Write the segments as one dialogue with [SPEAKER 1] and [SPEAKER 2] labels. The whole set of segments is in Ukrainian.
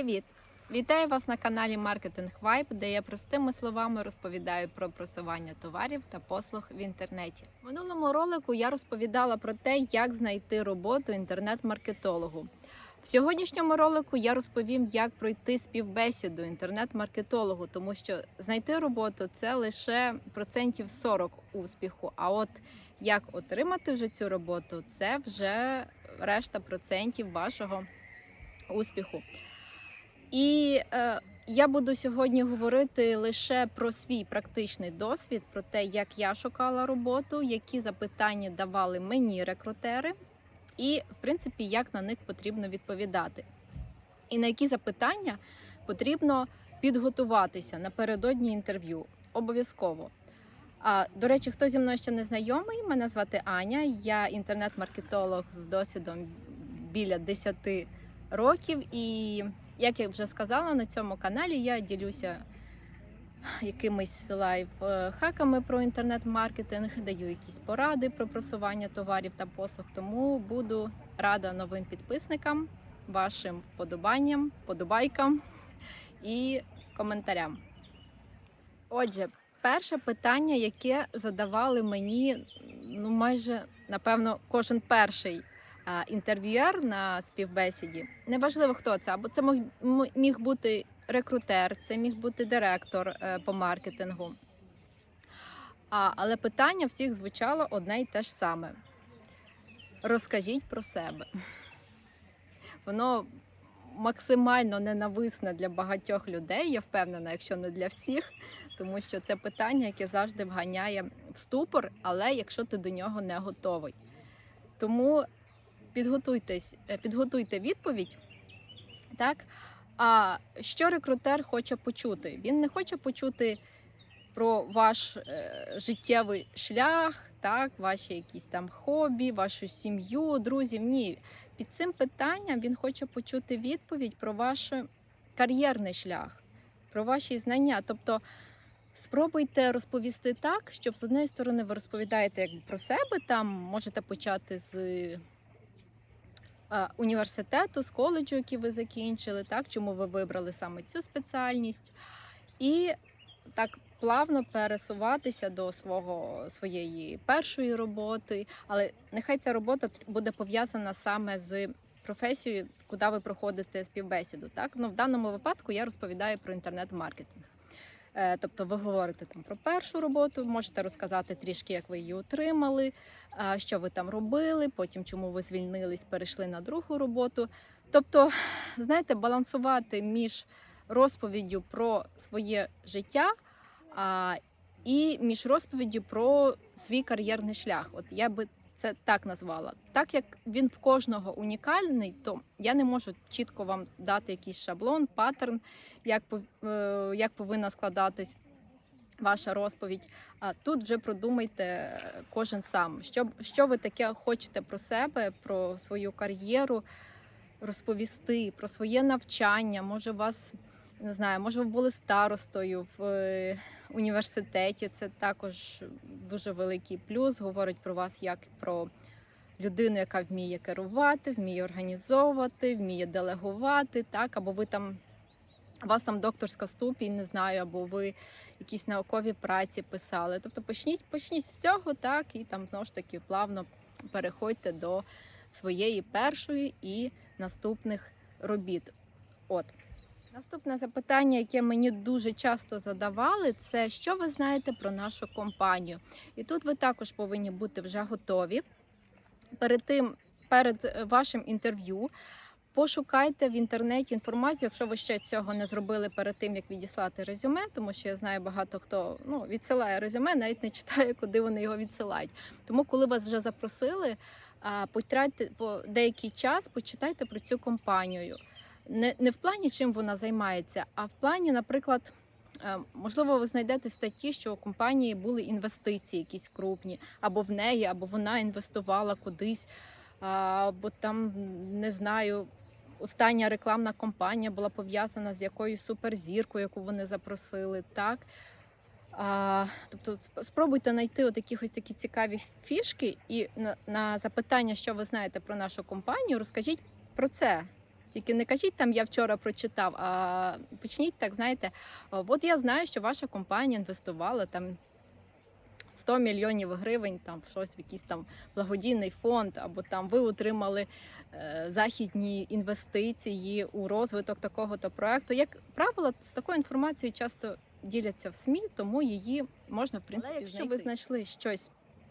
[SPEAKER 1] Привіт! Вітаю вас на каналі Маркетинг Вайб, де я простими словами розповідаю про просування товарів та послуг в інтернеті. В минулому ролику я розповідала про те, як знайти роботу інтернет-маркетологу. В сьогоднішньому ролику я розповім, як пройти співбесіду інтернет-маркетологу, тому що знайти роботу це лише процентів 40 успіху. А от як отримати вже цю роботу, це вже решта процентів вашого успіху. І е, я буду сьогодні говорити лише про свій практичний досвід, про те, як я шукала роботу, які запитання давали мені рекрутери, і, в принципі, як на них потрібно відповідати. І на які запитання потрібно підготуватися напередодні інтерв'ю. Обов'язково. А, до речі, хто зі мною ще не знайомий, мене звати Аня, я інтернет-маркетолог з досвідом біля 10 років. І як я вже сказала, на цьому каналі я ділюся якимись лайфхаками про інтернет-маркетинг, даю якісь поради про просування товарів та послуг. Тому буду рада новим підписникам, вашим вподобанням, подобайкам і коментарям. Отже, перше питання, яке задавали мені, ну майже напевно, кожен перший інтерв'юер на співбесіді. Неважливо, хто це, або це міг бути рекрутер, це міг бути директор е, по маркетингу. Але питання всіх звучало одне й те ж саме: розкажіть про себе. Воно максимально ненависне для багатьох людей, я впевнена, якщо не для всіх, тому що це питання, яке завжди вганяє в ступор, але якщо ти до нього не готовий. Тому підготуйтесь, е, підготуйте відповідь. Так? А що рекрутер хоче почути? Він не хоче почути про ваш е, життєвий шлях, так, ваші якісь там хобі, вашу сім'ю, друзів. Ні, під цим питанням він хоче почути відповідь про ваш кар'єрний шлях, про ваші знання. Тобто спробуйте розповісти так, щоб з однієї сторони ви розповідаєте якби про себе, там можете почати з університету, з коледжу, який ви закінчили, так, чому ви вибрали саме цю спеціальність. І так плавно пересуватися до свого своєї першої роботи, але нехай ця робота буде пов'язана саме з професією, куди ви проходите співбесіду. Так ну в даному випадку я розповідаю про інтернет-маркетинг. Е, Тобто ви говорите там про першу роботу, можете розказати трішки, як ви її отримали, що ви там робили, потім чому ви звільнились, перейшли на другу роботу. Тобто, знаєте, балансувати між розповіддю про своє життя і між розповіддю про свій кар'єрний шлях. От я би це так назвала. Так як він в кожного унікальний, то я не можу чітко вам дати якийсь шаблон, паттерн, як, е, як повинна складатись ваша розповідь. А тут вже продумайте кожен сам, що, що ви таке хочете про себе, про свою кар'єру розповісти, про своє навчання. Може, вас не знаю, може, ви були старостою в е, університеті. Це також дуже великий плюс. Говорить про вас як про людину, яка вміє керувати, вміє організовувати, вміє делегувати, так, або ви там. У вас там докторська ступінь, не знаю, або ви якісь наукові праці писали. Тобто почніть, почніть з цього, так, і там знову ж таки плавно переходьте до своєї першої і наступних робіт. От. Наступне запитання, яке мені дуже часто задавали, це що ви знаєте про нашу компанію? І тут ви також повинні бути вже готові. Перед тим, перед е, вашим інтерв'ю, пошукайте в інтернеті інформацію, якщо ви ще цього не зробили перед тим, як відіслати резюме, тому що я знаю багато хто ну, відсилає резюме, навіть не читає, куди вони його відсилають. Тому, коли вас вже запросили, потратьте по деякий час, почитайте про цю компанію. Не, не в плані, чим вона займається, а в плані, наприклад, е, можливо, ви знайдете статті, що у компанії були інвестиції якісь крупні, або в неї, або вона інвестувала кудись, або там не знаю. Остання рекламна кампанія була пов'язана з якоюсь суперзіркою, яку вони запросили. Так а, тобто, спробуйте знайти отакі ось такі цікаві фішки, і на, на запитання, що ви знаєте про нашу компанію, розкажіть про це. Тільки не кажіть там, я вчора прочитав, а почніть так, знаєте, от я знаю, що ваша компанія інвестувала там 100 мільйонів гривень там в щось, в якийсь там благодійний фонд, або там ви отримали е, західні інвестиції у розвиток такого-то проекту. Як правило, з такою інформацією часто діляться в СМІ, тому її можна в принципі.
[SPEAKER 2] Але
[SPEAKER 1] якщо ви знайшли щось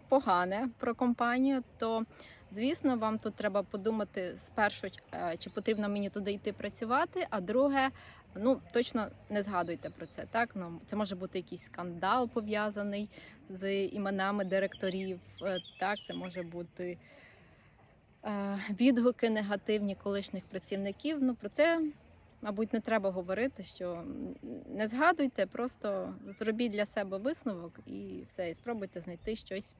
[SPEAKER 1] погане про компанію, то звісно вам тут треба подумати спершу, е, чи потрібно мені туди йти працювати. А друге, ну точно не згадуйте про це. Так ну це може бути якийсь скандал пов'язаний з іменами директорів. е, Так, це може бути е, відгуки негативні колишніх працівників. Ну про це. Мабуть, не треба говорити, що не згадуйте, просто зробіть для себе висновок і все, і спробуйте знайти щось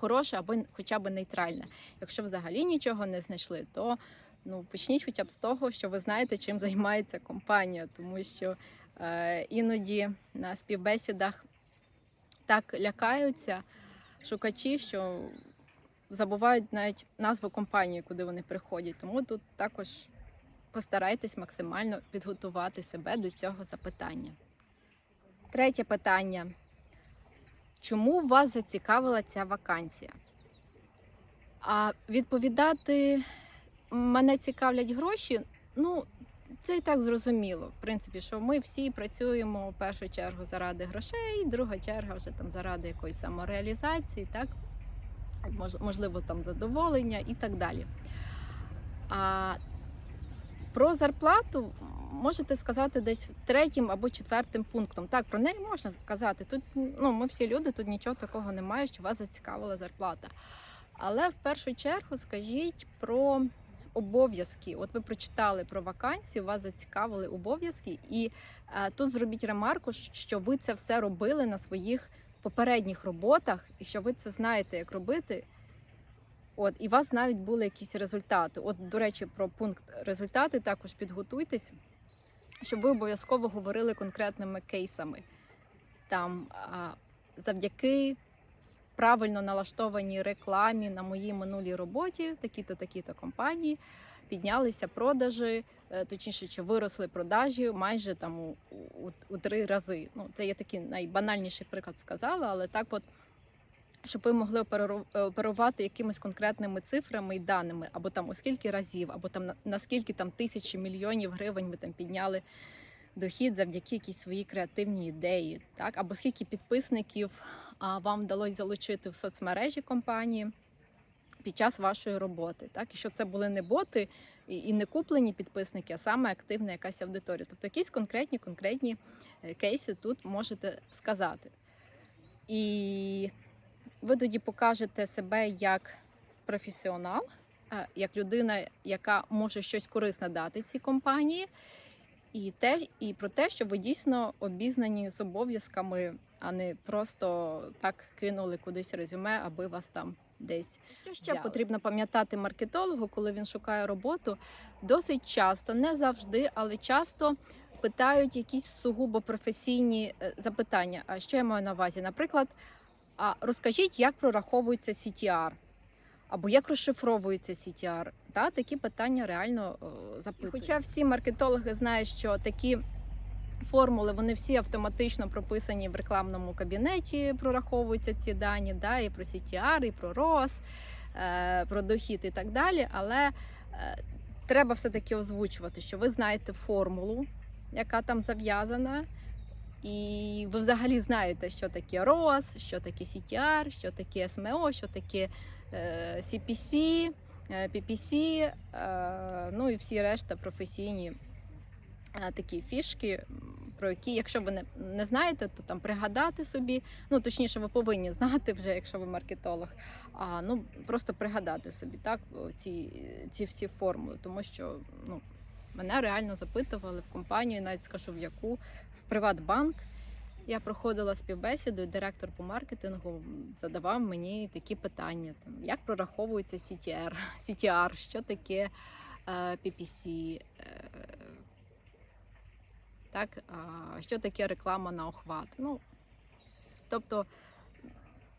[SPEAKER 1] хороше або хоча б нейтральне. Якщо взагалі нічого не знайшли, то ну почніть хоча б з того, що ви знаєте, чим займається компанія, тому що е, іноді на співбесідах так лякаються шукачі, що забувають навіть назву компанії, куди вони приходять. Тому тут також постарайтесь максимально підготувати себе до цього запитання. Третє питання. Чому вас зацікавила ця вакансія? А відповідати мене цікавлять гроші. Ну, це і так зрозуміло. В принципі, що ми всі працюємо в першу чергу заради грошей, друга черга вже там заради якоїсь самореалізації, так? Можливо, там задоволення і так далі. А про зарплату можете сказати десь третім або четвертим пунктом. Так, про неї можна сказати. Тут ну, ми всі люди, тут нічого такого немає, що вас зацікавила зарплата. Але в першу чергу скажіть про обов'язки. От ви прочитали про вакансію, вас зацікавили обов'язки, і е, тут зробіть ремарку, що ви це все робили на своїх попередніх роботах, і що ви це знаєте, як робити. От, і у вас навіть були якісь результати. От, до речі, про пункт результати також підготуйтесь, щоб ви обов'язково говорили конкретними кейсами. Там завдяки правильно налаштованій рекламі на моїй минулій роботі, такі-то, такі-то компанії, піднялися продажі, е, точніше, чи виросли продажі майже там у, у, у три рази. Ну, це я такий найбанальніший приклад сказала, але так от щоб ви могли е, оперувати якимись конкретними цифрами і даними, або там у скільки разів, або там на- наскільки там тисячі мільйонів гривень ви там підняли дохід завдяки якійсь своїй креативній ідеї, так або скільки підписників вам вдалося залучити в соцмережі компанії під час вашої роботи, так і що це були не боти і, і не куплені підписники, а саме активна якась аудиторія. Тобто якісь конкретні конкретні е, кейси тут можете сказати. І ви тоді покажете себе як професіонал, як людина, яка може щось корисне дати цій компанії, і те, і про те, що ви дійсно обізнані з обов'язками, а не просто так кинули кудись резюме, аби вас там десь. Що ще
[SPEAKER 2] Взяли.
[SPEAKER 1] потрібно пам'ятати маркетологу, коли він шукає роботу? Досить часто, не завжди, але часто питають якісь сугубо професійні е, запитання. А що я маю на увазі? Наприклад, а розкажіть, як прораховується CTR, або як розшифровується CTR. Та, такі питання реально е, запитують. Хоча всі маркетологи знають, що такі формули вони всі автоматично прописані в рекламному кабінеті, прораховуються ці дані, да, і про CTR, і про ROS, е, про дохід і так далі. Але е, треба все-таки озвучувати, що ви знаєте формулу, яка там зав'язана. І ви взагалі знаєте, що таке ROS, що таке CTR, що таке SMO, що таке е, CPC, е, PPC, е, ну і всі решта професійні е, такі фішки, про які, якщо ви не знаєте, то там пригадати собі. Ну точніше, ви повинні знати вже, якщо ви маркетолог. А ну просто пригадати собі так ці, ці всі формули, тому що ну. Мене реально запитували в компанію, навіть скажу в яку, в Приватбанк. Я проходила співбесіду, і директор по маркетингу задавав мені такі питання: там, як прораховується CTR, CTR, що таке е, PPC, е, так, що таке реклама на охват. Ну, тобто,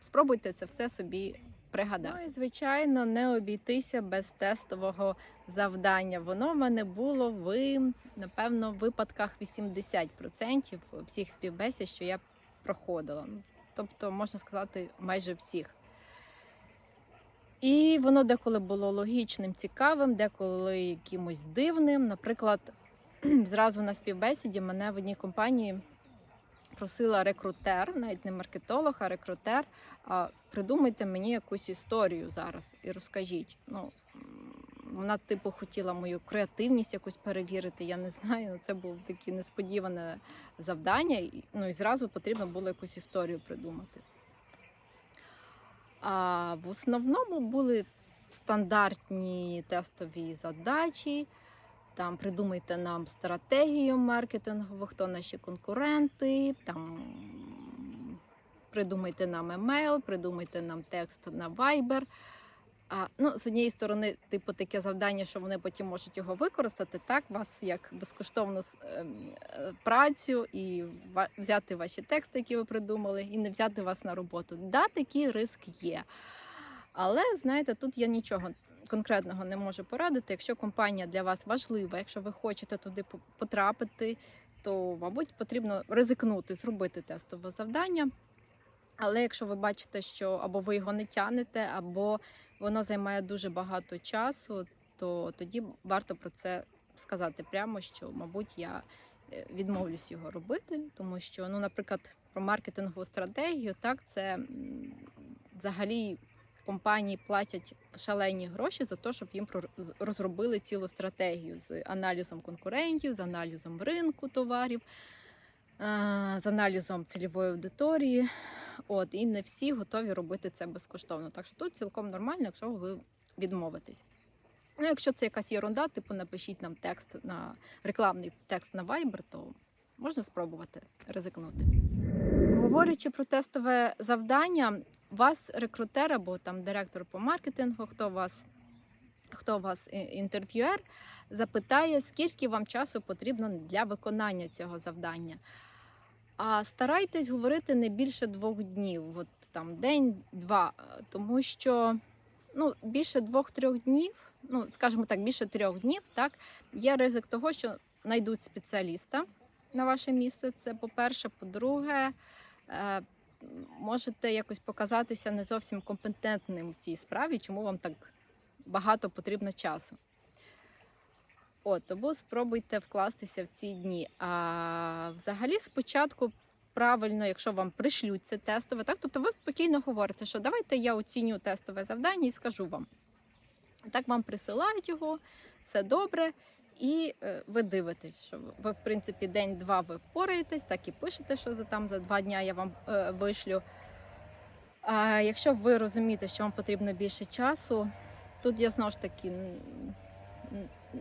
[SPEAKER 1] спробуйте це все собі пригадати. Ну і звичайно, не обійтися без тестового завдання. Воно в мене було в напевно в випадках 80% всіх співбесід, що я проходила. Ну, Тобто, можна сказати, майже всіх. І воно деколи було логічним, цікавим, деколи якимось дивним. Наприклад, зразу на співбесіді мене в одній компанії просила рекрутер, навіть не маркетолог, а рекрутер. Придумайте мені якусь історію зараз і розкажіть. Ну, вона, типу, хотіла мою креативність якусь перевірити. Я не знаю. Ну, Це було таке несподіване завдання. Ну і зразу потрібно було якусь історію придумати. А в основному були стандартні тестові задачі. Там придумайте нам стратегію маркетингову, хто наші конкуренти, там придумайте нам емейл, придумайте нам текст на Viber. А, ну, з однієї сторони, типу, таке завдання, що вони потім можуть його використати, так, вас як безкоштовну ем, е, працю і взяти ваші тексти, які ви придумали, і не взяти вас на роботу. Да, такий риск є. Але знаєте, тут я нічого конкретного не можу порадити. Якщо компанія для вас важлива, якщо ви хочете туди потрапити, то, мабуть, потрібно ризикнути, зробити тестове завдання. Але якщо ви бачите, що або ви його не тянете, або воно займає дуже багато часу, то тоді варто про це сказати прямо, що, мабуть, я е, відмовлюсь його робити, тому що, ну, наприклад, про маркетингову стратегію, так, це взагалі компанії платять шалені гроші за те, щоб їм розробили цілу стратегію з аналізом конкурентів, з аналізом ринку товарів, з аналізом цільової аудиторії. От, і не всі готові робити це безкоштовно. Так що тут цілком нормально, якщо ви відмовитесь. Ну, якщо це якась ерунда, типу напишіть нам текст на рекламний текст на Viber, то можна спробувати ризикнути. Говорячи про тестове завдання, вас рекрутер або там директор по маркетингу, хто вас, хто вас інтерв'юер, запитає, скільки вам часу потрібно для виконання цього завдання. А старайтесь говорити не більше двох днів, от там день-два, тому що ну, більше двох-трьох днів, ну скажімо так, більше трьох днів, так, є ризик того, що знайдуть спеціаліста на ваше місце. Це по-перше, по-друге, е, можете якось показатися не зовсім компетентним в цій справі, чому вам так багато потрібно часу. От, тому спробуйте вкластися в ці дні. А взагалі, спочатку правильно, якщо вам пришлють це тестове, так тобто ви спокійно говорите, що давайте я оціню тестове завдання і скажу вам. Так вам присилають його, все добре. І е, ви дивитесь, що ви, в принципі, день-два ви впораєтесь, так і пишете, що за там за два дня я вам е, вишлю. А якщо ви розумієте, що вам потрібно більше часу, тут я знову ж таки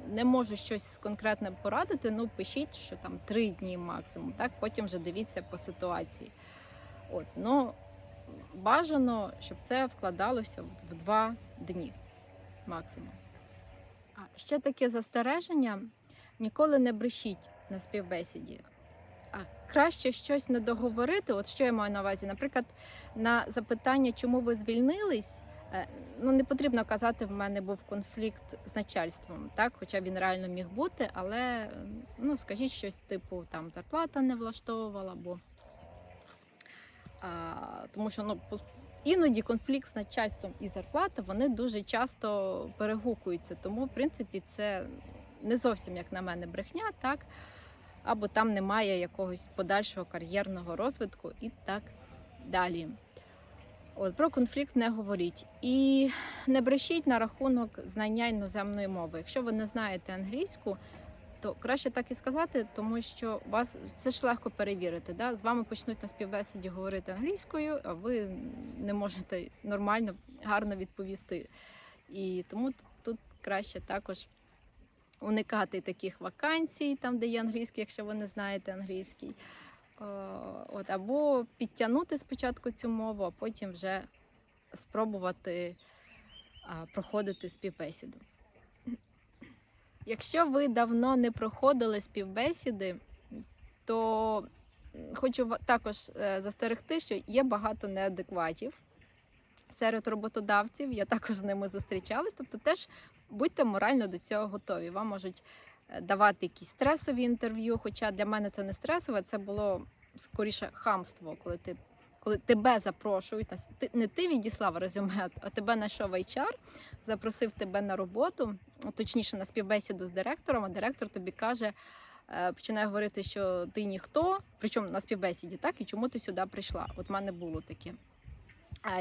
[SPEAKER 1] не можу щось конкретне порадити. Ну, пишіть, що там три дні максимум, так потім вже дивіться по ситуації. От, ну бажано, щоб це вкладалося в два дні максимум. Ще таке застереження: ніколи не брешіть на співбесіді. А краще щось не договорити. От що я маю на увазі? Наприклад, на запитання, чому ви звільнились, е, ну не потрібно казати, в мене був конфлікт з начальством, так, хоча він реально міг бути, але ну скажіть щось типу там зарплата не влаштовувала, бо а, тому що ну іноді конфлікт з начальством і зарплата вони дуже часто перегукуються. Тому, в принципі, це не зовсім як на мене брехня, так або там немає якогось подальшого кар'єрного розвитку і так далі. От про конфлікт не говоріть. І не брешіть на рахунок знання іноземної мови. Якщо ви не знаєте англійську, то краще так і сказати, тому що вас це ж легко перевірити. Да? З вами почнуть на співбесіді говорити англійською, а ви не можете нормально, гарно відповісти. І тому тут краще також уникати таких вакансій, там, де є англійський, якщо ви не знаєте англійський. От, або підтягнути спочатку цю мову, а потім вже спробувати проходити співбесіду. Якщо ви давно не проходили співбесіди, то хочу також е, застерегти, що є багато неадекватів серед роботодавців. Я також з ними зустрічалась. Тобто, теж будьте морально до цього готові. Вам можуть е, давати якісь стресові інтерв'ю. Хоча для мене це не стресове, це було скоріше хамство, коли ти. Коли тебе запрошують, не ти відіслав резюме, а тебе знайшов HR, запросив тебе на роботу, точніше на співбесіду з директором, а директор тобі каже, е, починає говорити, що ти ніхто, причому на співбесіді, так, і чому ти сюди прийшла. От в мене було таке.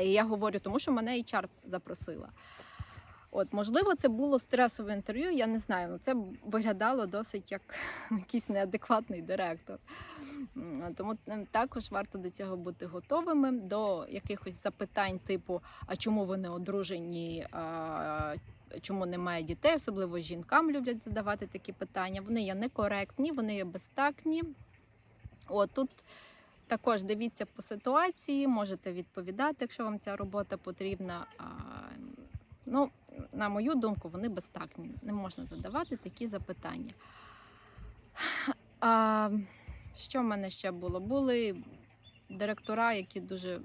[SPEAKER 1] І я говорю, тому що мене HR запросила. От, можливо, це було стресове інтерв'ю, я не знаю. Ну, це виглядало досить як якийсь неадекватний директор. Тому також варто до цього бути готовими до якихось запитань, типу: а чому ви не одружені? Чому немає дітей? Особливо жінкам люблять задавати такі питання. Вони є некоректні, вони є безтактні. От тут також дивіться по ситуації, можете відповідати, якщо вам ця робота потрібна. Ну, на мою думку, вони безтактні. Не можна задавати такі запитання. А, що в мене ще було? Були директора, які дуже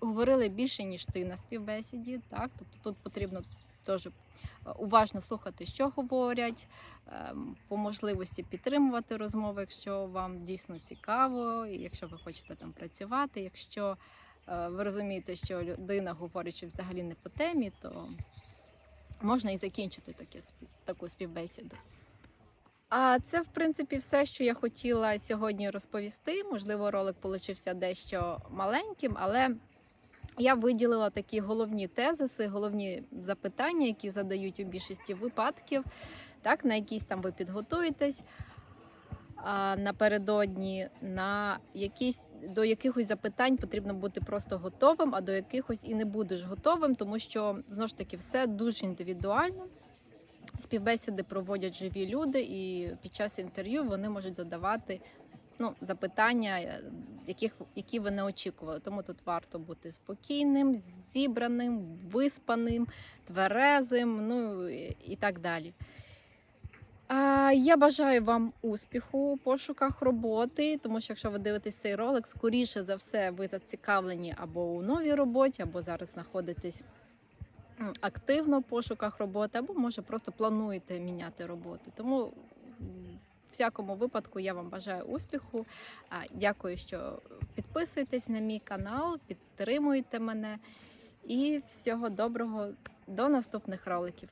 [SPEAKER 1] говорили більше, ніж ти на співбесіді. Так? Тобто тут потрібно теж е, уважно слухати, що говорять, ем, по можливості підтримувати розмови, якщо вам дійсно цікаво, якщо ви хочете там працювати. Якщо е, ви розумієте, що людина говорить, що взагалі не по темі, то можна і закінчити таке таку співбесіду. А це, в принципі, все, що я хотіла сьогодні розповісти. Можливо, ролик получився дещо маленьким, але я виділила такі головні тезиси, головні запитання, які задають у більшості випадків, так, на якісь там ви підготуєтесь а, напередодні, на якісь до якихось запитань потрібно бути просто готовим, а до якихось і не будеш готовим, тому що знову ж таки все дуже індивідуально. Співбесіди проводять живі люди, і під час інтерв'ю вони можуть задавати ну, запитання, е, яких, які ви не очікували. Тому тут варто бути спокійним, зібраним, виспаним, тверезим, ну і так далі. А, я бажаю вам успіху у пошуках роботи, тому що якщо ви дивитесь цей ролик, скоріше за все, ви зацікавлені або у новій роботі, або зараз знаходитесь активно в пошуках роботи, або може просто плануєте міняти роботу. Тому всякому випадку я вам бажаю успіху. Дякую, що підписуєтесь на мій канал, підтримуєте мене. І всього доброго до наступних роликів.